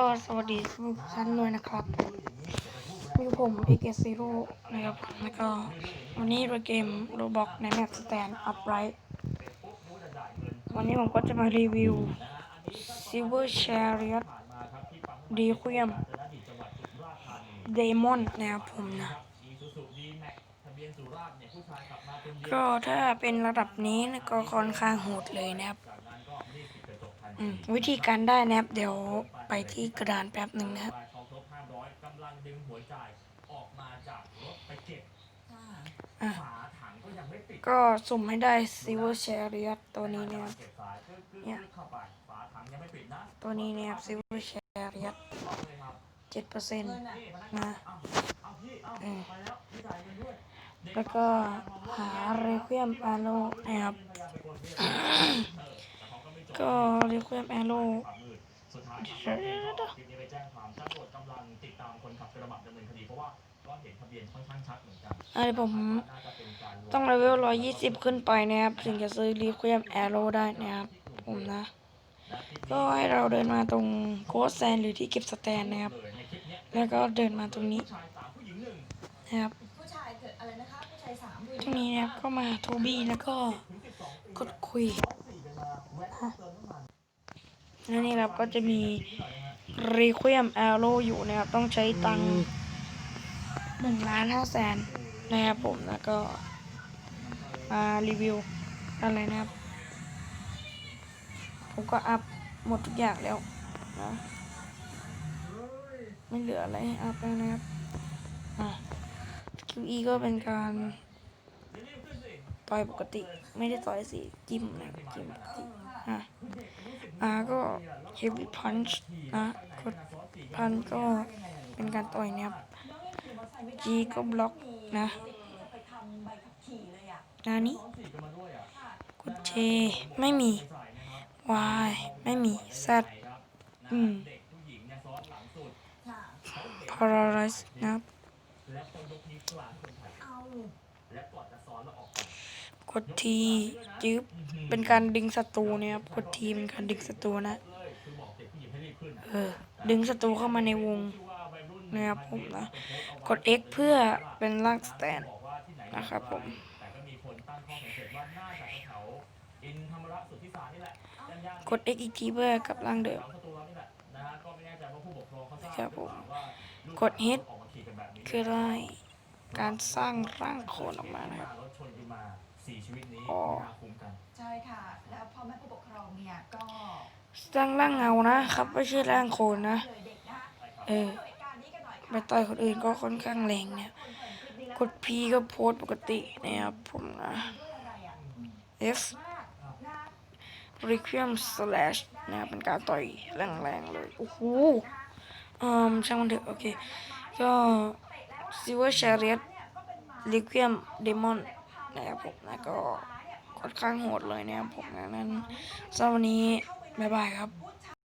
ก็สวัสดีทุกท่านด้วยนะครับมีผมเอเกซีโร่นะครับ แล้วก็วันนี้เราเกมโรบอกในแมปสแตนอัพไรท์วันนี้ผมก็จะมารีวิว Silver Chariot d e q u i e m Demon นะครับผมนะ ก็ถ้าเป็นระดับนี้นะก็ค่อนข้างโหดเลยนะครับ วิธีการได้นะครับเดี๋ยว ไปที่กระดานแป๊บหนึ่งนะครับกำลังดึงหัวจ่ายออกมาจากรถไปเก็บอะฝาถังก็ยังไม่ปิดก็สุ่มให้ได้ Silver Chariot ตัวนี้นะครับเก็บสายกึ๊กกึ๊กเนี่ยกึ๊กเข้าไปฝาถังยังไม่ปิดนะตัวนี้นะครับ Silver Chariot เอาเลยครับเจ็ดเปอร์เซ็นต์นี่พนักงานนะเอาเอาพี่เอาเออไปแล้วพี่จ่ายเงินด้วยเด็กแล้วก็หา Requiem Arrow นะครับพยายามไปกดเรียกเออแต่เขาก็ไม่จบก็ Requiem Arrow ความมืด สุดท้ายครับก็คลิปนี้ไปแจ้งความตำรวจกำลังติดตามคนขับกระบะดำเนินคดีเพราะว่าก็เห็นทะเบียนค่อนข้างชัดเหมือนกันอันนี้ผมน่าจะเป็นการลวงต้องเลเวล120ขึ้นไปนะครับ ถึงจะซื้อ Requiem Arrow ได้นะครับผมนะ ก็ให้เราเดินมาตรงโคสแซนหรือที่เก็บสแตนนะครับเลยในคลิปเนี้ยแล้วก็เดินมาตรงนี้ผู้ชายสามผู้หญิงหนึ่งนะครับผู้ชายเกิดอะไรนะคะผู้ชายสามผู้หญิงตรงนี้นะครับก็มาโทบี้แล้วก็กดคุยฮะ แล้วนี่ครับก็จะมี Requiem Arrow อยู่นะครับ ต้องใช้ตังค์หนึ่งล้านห้าแสนนะครับผมแล้วก็มารีวิวอะไรนะครับ ผมก็อัพหมดทุกอย่างแล้วนะไม่เหลืออะไรให้อัพแล้วนะครับอะ QE ก็เป็นการต่อยปกติ ไม่ได้ต่อยสีจิ้มนะจิ้มปกติอะ อาก็เฮฟวี่พันช์นะกดพันก็เป็นการต่อยเนี่ยครับจีก็บล็อกนะนานี้กดเจไม่มีวายไม่มีซัดอืมพาราไรส์นะ กนิ้วกลางคนถ่ายเอาและก่อนจะซ้อนแล้วออกไปกด T จึ๊บเป็นการดึงศัตรูนะครับกด T เป็นการดึงศัตรูนะเลยคือบอกเด็กผู้หญิงให้รีบขึ้นเออดึงศัตรูเข้ามาในวงชื่อว่าวัยรุ่นนะครับผมนะกด X เพื่อเป็นร่างสแตนบอกว่าที่ไหนนะครับผมแต่ก็มีคนตั้งข้อสังเกตว่าน่าจะแถวๆอินธรรมระสุทธิสารนี่แหละย่านๆกด X อีกทีเพื่อกลับร่างเดิมหลังประตูเรานี่แหละนะฮะก็ไม่แน่ใจว่าผู้ปกครองเขาทราบครับผมหรือเปล่าว่าลูกด H ออกมาขี่กันแบบนี้คือได้ การสร้างร่างโคลนออกมานะครับรถชนกันมาสี่ชีวิตนี้อ๋อน่าคุ้มกันใช่ค่ะ แล้วพ่อแม่ผู้ปกครองเนี่ยก็สร้างร่างเงานะครับ ไม่ใช่ร่างโคลนนะเลยเด็กนะคะเออดูเหตุการณ์นี้กันหน่อยไปค่ะต่อยคนอื่นก็ค่อนข้างแรงเนี่ยกด P ก็โพสต์ปกตินะครับผมนะด้วยอะไรอะ F มากนะ Requiem Slash นะครับเป็นการต่อยแรงๆเลย โอ้โหอืมช่างมันเถอะ โอเค ก็ Silver Chariot Requiem Demon นะครับผมนะก็ค่อนข้างโหดเลยนะครับผมนะนั้นสำหรับวันนี้ บ๊ายบายครับ